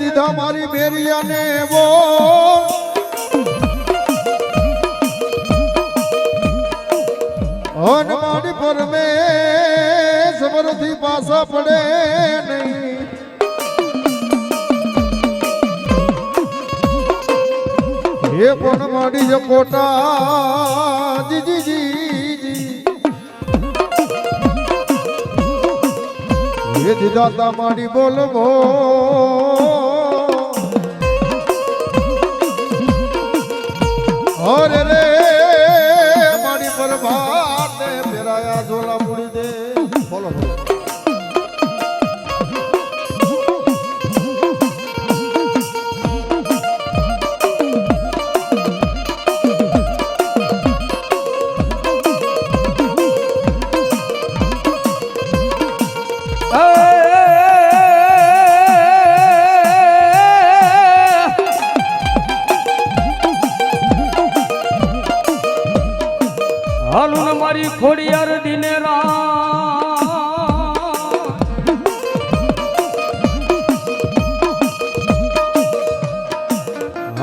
દીધા મારી બેરિયાને વો હનુમાન પર મેં સમરથી પાસા પડે નહીં. હે પણ મારી જ કોટા જી જી જી હે દીધા તા મારી બોલવો. અરે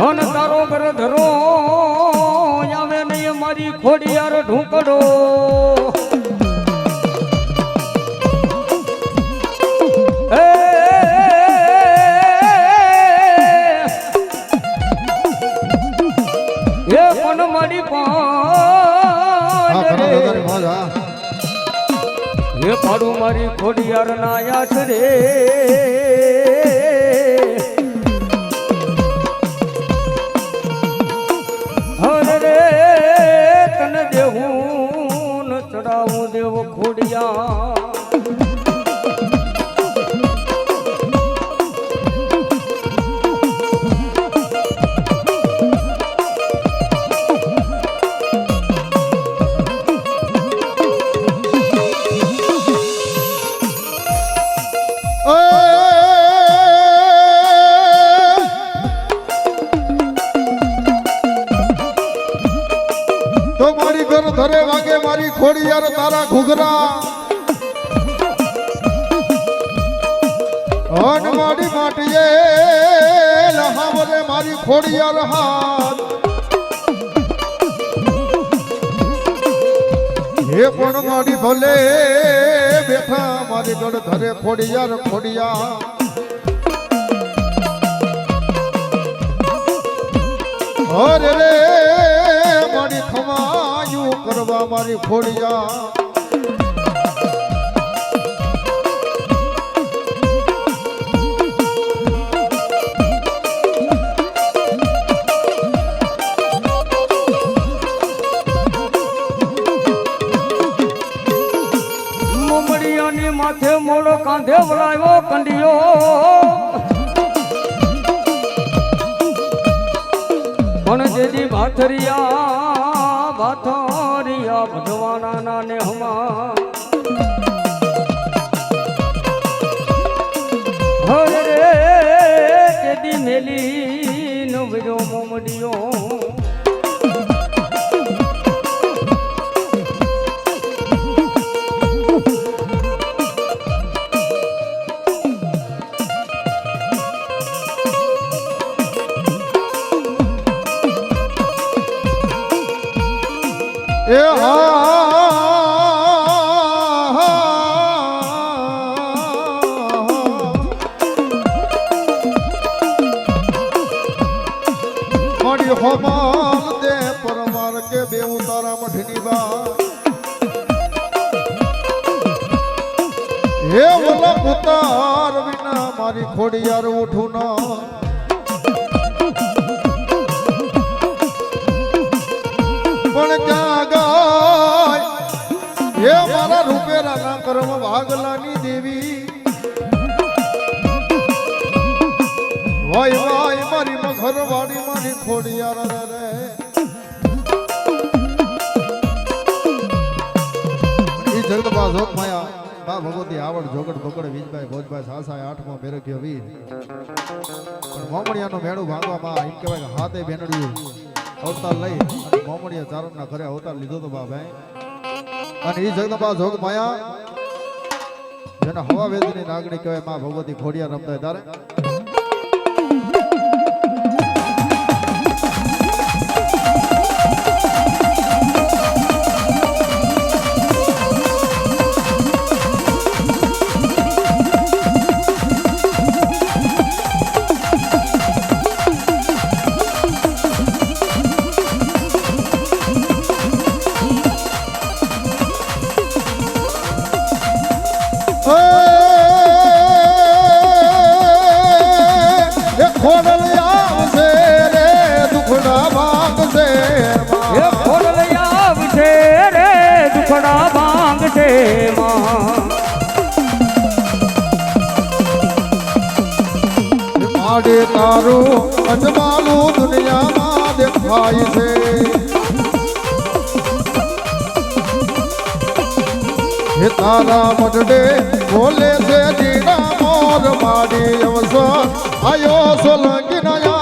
હન તારો ઘર ધરો આવે નહીં મારી ખોડિયાર ઢૂંકડો. એ પાડું. મારી ખોડિયાર ના યાદ રે ન દેવ ખોડિયા. ખોડિયાર હાથ હે પણ મારી ભલે બેઠા મારી ગળ ધરે ખોડિયાર ખોડિયા અરે રે મારી ખમાયું કરવા મારી ખોડિયા વળાયો કંડિયો. પણ જેદી ભાથરિયા હોમાલ દે પરમાર કે બે ઉતારા મઠની બા હે ઓલા પુતાર વિના મારી ખોડિયાર ઉઠું ના ઈ જોગ માયા બા ભગવતી આવડ, જોગડ બગડ વીજભાઈ, ભોજભાઈ સાસાય આઠમો બેરક્યો વીર. પણ મોમડિયાનો મેળું ભાગવામાં એમ કહેવાય કે હાથે બેનડ્યું. અવતાર લઈ અને મોમડિયા ચારણના ઘરે અવતાર લીધો તો બા ભાઈ. અને એ જગદંબા જોગ માયા જેને હવા વેદની નાગણી કહેવાય, માં ભગવતી ખોડિયા રમતા તારે હે તારા મઢડે બોલે છે જીણા મોર માડી અવસર. આયો સોલંકી નયા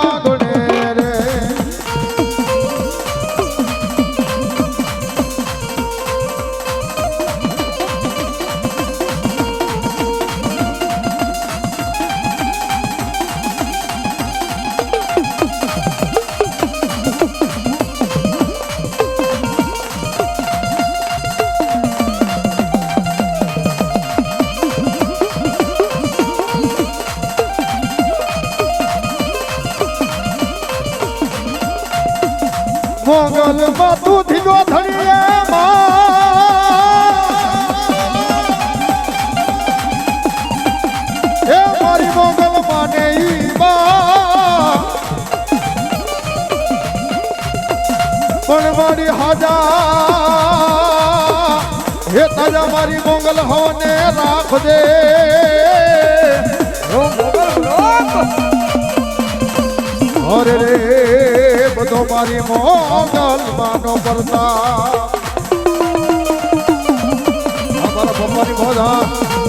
મોગલ માતું ધીગો ધણીએ એ મારી મોગલ બા પણ મારી હાજા હે તાજા મારી મોગલ હોને રાખ દે મોગલ રે. મારી મોગલ માનો પરતા મોજ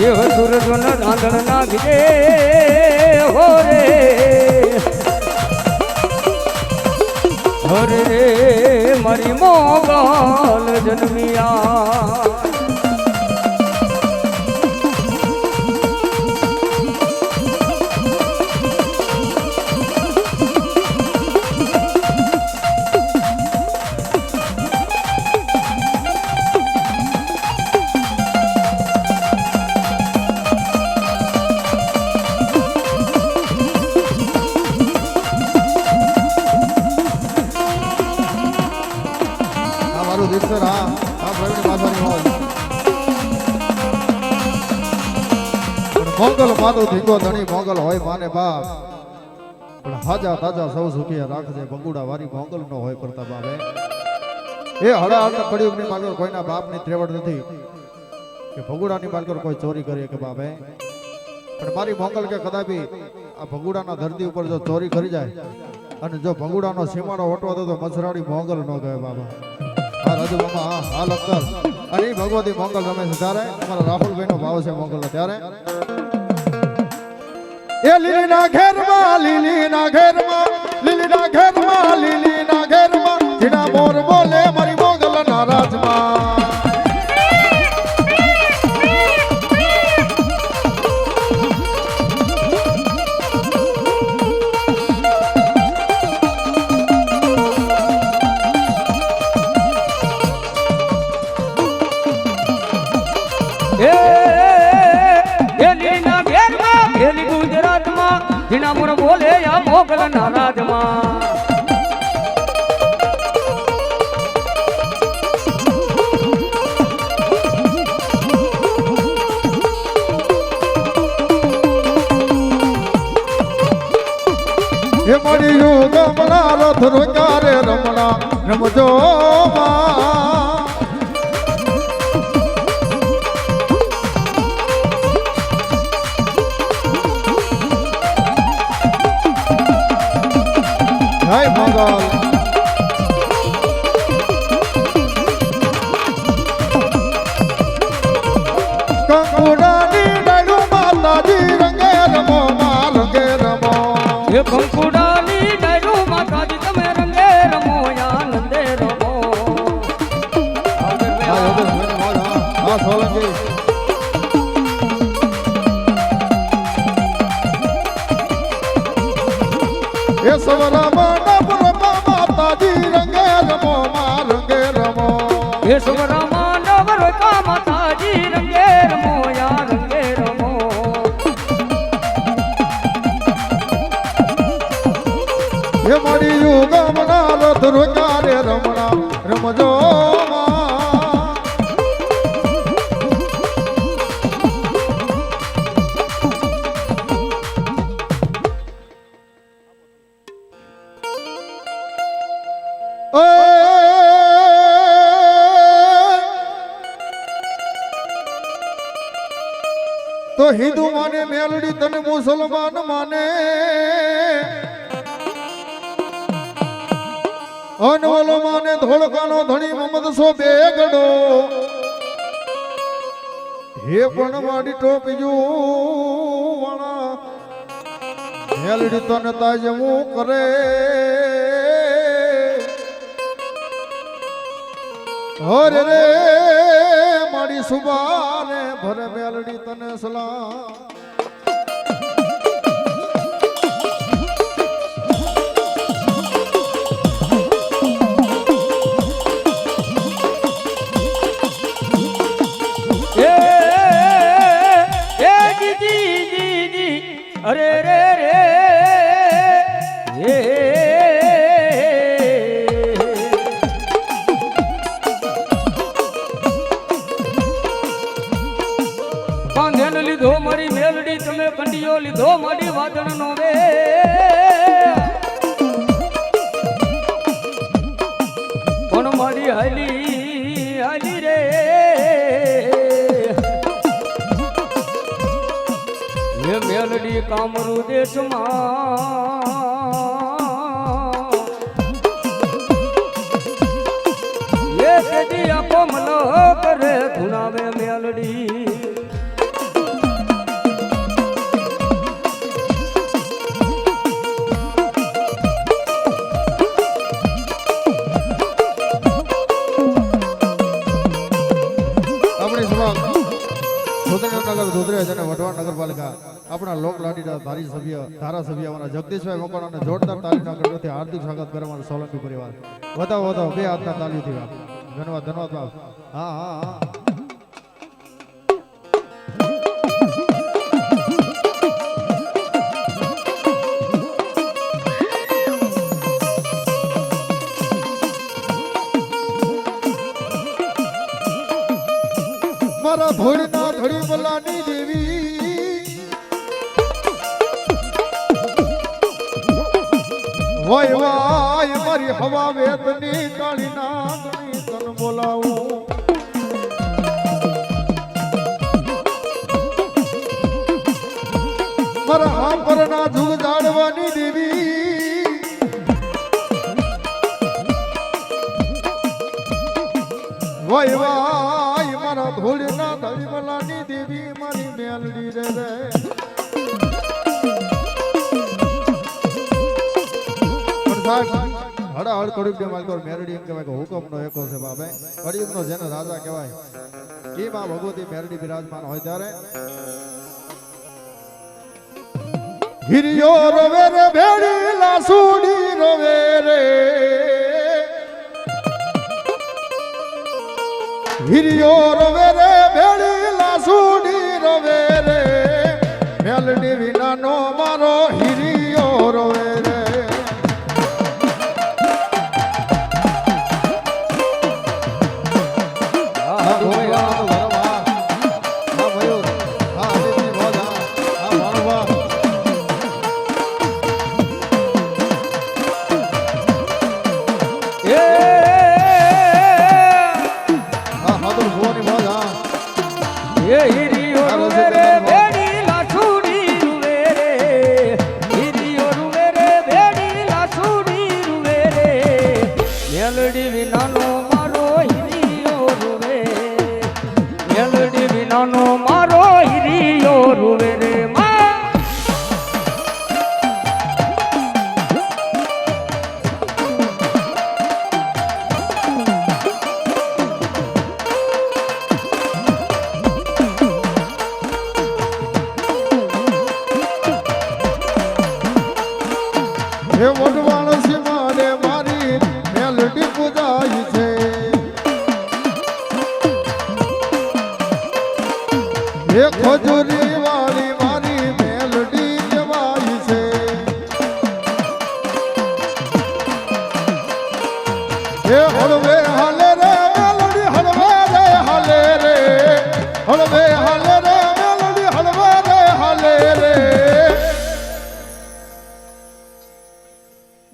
દેવ સૂરજન રાંધણ નાખજે હો રે. હરે મારી મોગલ જન્મિયા. માતો ધીંગો ધણી મોગલ હોય માને બાપ. પણ હાજા તાજા સૌ સુખિયા રાખજે, ભગુડા વારી મોગલ નો હોય પ્રતાપ આવે એ હડા હડા કળિયુગની માલકર કોઈના બાપની ત્રેવડ નથી. કે ભગુડાની માલકર કોઈ ચોરી કરી કે બાપે? પણ મારી મોગલ કે કદાપી આ ભગુડાના ધરતી ઉપર જો ચોરી કરી જાય અને જો ભગુડાનો સીમાડો ઓટવા દો તો મસરાડી મોગલ ન કહે બાબા હા, રાજુ બાબા હા હા લખતર અને ભગવતી મોગલ રમે છે ત્યારે? અમારા રાહુલભાઈ નો ભાવ છે મોગલ ત્યારે? એ લીલીના ઘેરમાં લીલીના ઘેરમાં લીલીના ઘેરમાં લીલીના ઘેરમાં જીના મોગલ નારાજમાં. એ મળી યુગ રમણા રથ રોકારે રમણા. રમજો માં જય મંગલ. કંકુડાની ડાળું માતાજી રંગે રમો માં રંગે રમો. એ કંકુડાની ડાયરું માતાજી તમે રંગે રમો આનંદે રમો. હા હા. હા સોલંકી. એ સવરામાં એ સુવરામાં નવર કા માતાજી રંગે રમો. યા રંગે અનવલો માને ધોળકાનો ધણી મમદ સો બેગડો. હે પણ માડી ટોપી વાળા હેલડી તન તાજમું કરે. હરે રે માડી સુબાને ભરે મેલડી તને સલામ. અરે રે તેજી આખો મલો કરે ગુણાવે મેલડી. ધોધરેજ અને વઢવાણ નગરપાલિકા, આપણા લોક લાડીના ધારી સભ્ય ધારાસભ્ય અમારા જગદીશભાઈ મકવાણા અને જોરદાર તાલીમના ગણપતિ હાર્દિક સ્વાગત કરવા અમારા સોલંકી પરિવાર. વધાવો વધાવો, બે હાથના તાલીઓથી વાત. ધન્યવાદ ધન્યવાદ, બાપ. હા હા હા. મારા ધોળના ધડી બલાની દેવી. હોય વાય, મારી હવા વેદની કાળી નાગણી તન બોલાવું. મારા હાંભરના જુગ જાડવાની દેવી. વાય પણ હડા હડ કડુક ડે માલકો મેરડી એમ કહેવાય કે હુકમનો એકો છે બાપે. કળિયુગનો જેને રાજા કહેવાય કે માં ભગવતી મેરડી બિરાજમાન હોય ત્યારે? હિરિયો રવે રે ભેડી લાસુડી રવે રે. હિરિયો રવે રે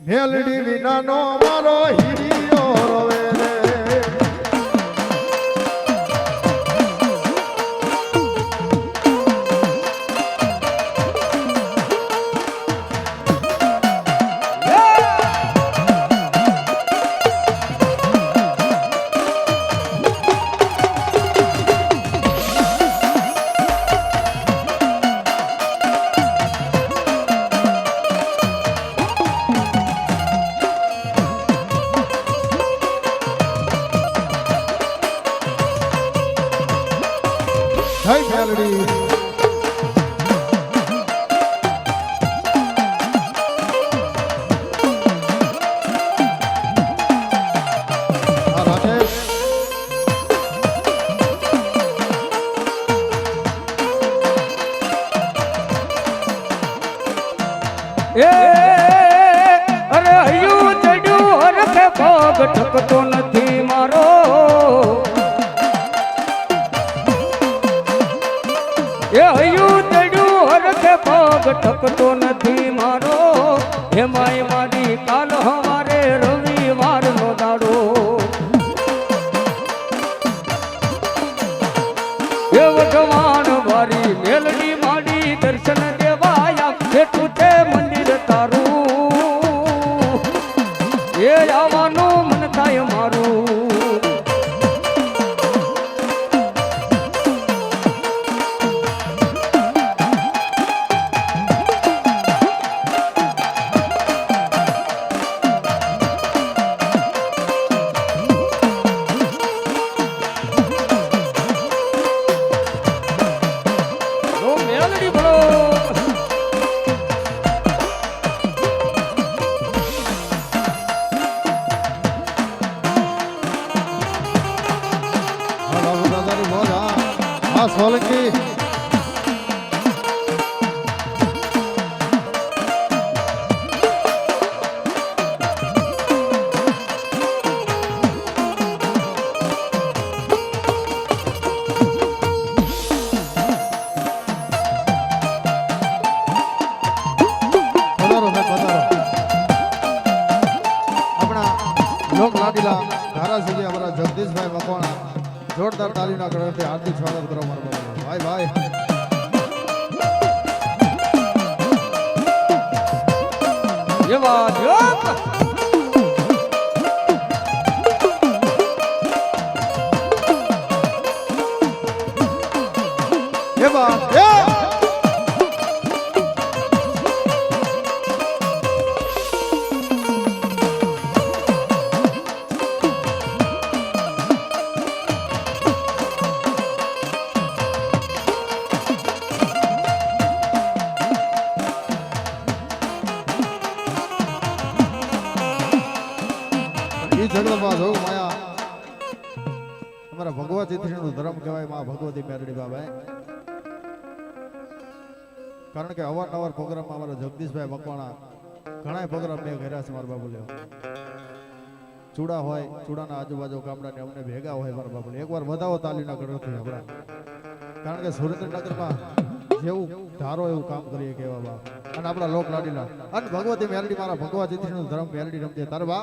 મેલડી વિનાનો મારો જય મેલડી ગણથી હાર્દિક સ્વાગત કરો મારા ભાઈ ભાઈ. એવા એ જગતમાં જોઉં માયા. નું કારણ કે અવારનવાર પ્રોગ્રામમાં અમારા જગદીશભાઈ મકવાણા ઘણા પ્રોગ્રામ મેં કર્યા છે મારા બાબુ ચૂડા હોય, ચૂડાના આજુબાજુ ગામડાને અમને ભેગા હોય મારા બાબુ એકવાર વધાવો તાલીના ગઢથી આપણા કારણ કે સુરેન્દ્રનગરમાં જેવું ધારો એવું કામ કરીએ કેવા બા. અને આપણા લોક લાડીલા અને ભગવતી મેરડી, મારા ભગવતનું ધર્મ મેરડી રમતી. તાર બા